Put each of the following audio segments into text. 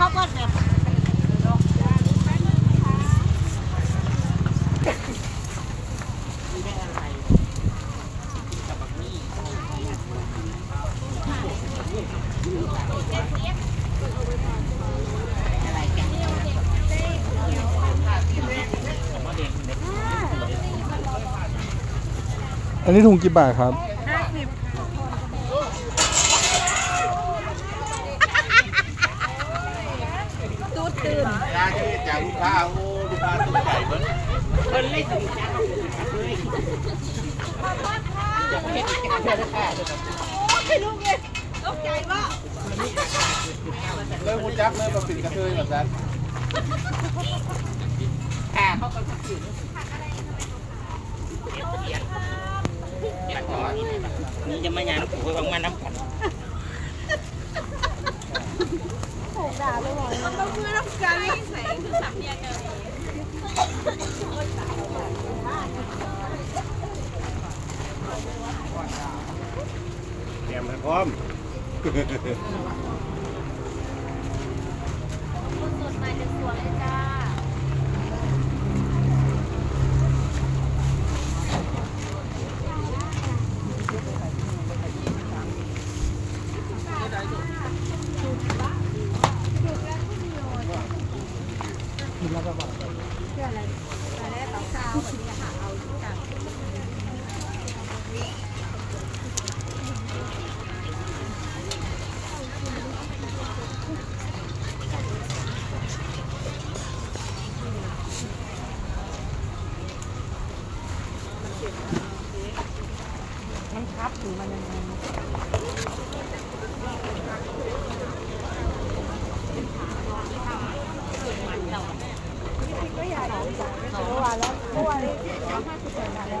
เขาก็แบบอันนี้ถุงกี่บาทครับ ห้าสิบ ตื่นร้านที่จากลูกค้าโอ้ลูกค้าตุ้มไก่เบิ้ลเพิ่นไม่ถึงจ้าไม่รู้ไงตกใจว่าเริ่มรู้จักเริ่มมาปิดกระเทยแบบนั้นอ่าเขาก็ถือนี่จะมาหยามกูของมันน้ำกัน มันต้องมื อน้ำกันใส่คือสับเนียเจอเตรียมให้พร้อมมันครับถึงมันยังไงก็อยากเมื่อวานแล้วเมื่อวานนี้ห้าสิบแปดบาทแล้ว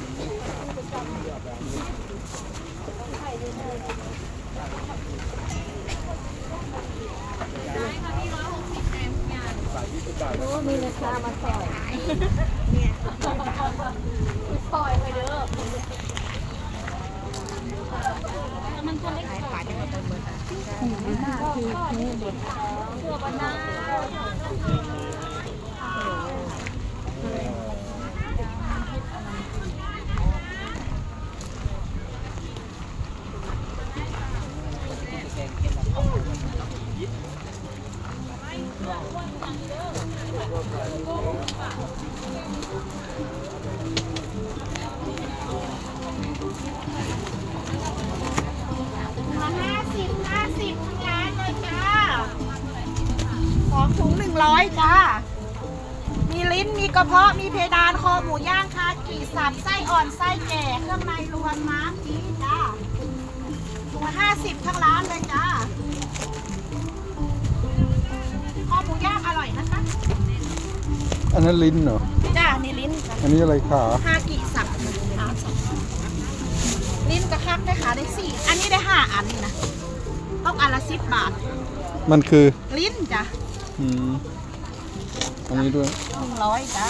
คามาสอยซอยไปเด้อมันก็เล็กกว่าจะมาเป็นเบอร์ตัวบานามา ร้อยจ้า มีลิ้น มีกระเพาะ มีเพดานคอหมูย่างคากิสับไส้อ่อนไส้แก่เครื่องในรวนม้ามจีจ้าถุงละห้าสิบทั้งร้านเลยจ้า คอหมูย่างอร่อยนะคะ อันนั้นลิ้นเหรอ จ้า นี่ลิ้นจ้ะอันนี้อะไรขาคากิสับขาสับลิ้นกระคักได้ขาได้สี่ อันนี้ได้ห้าอันนี่นะ ต้องอันละสิบบาท มันคือ ลิ้นจ้ะ อืมอันนี้ด้วยสองร้อยจ้า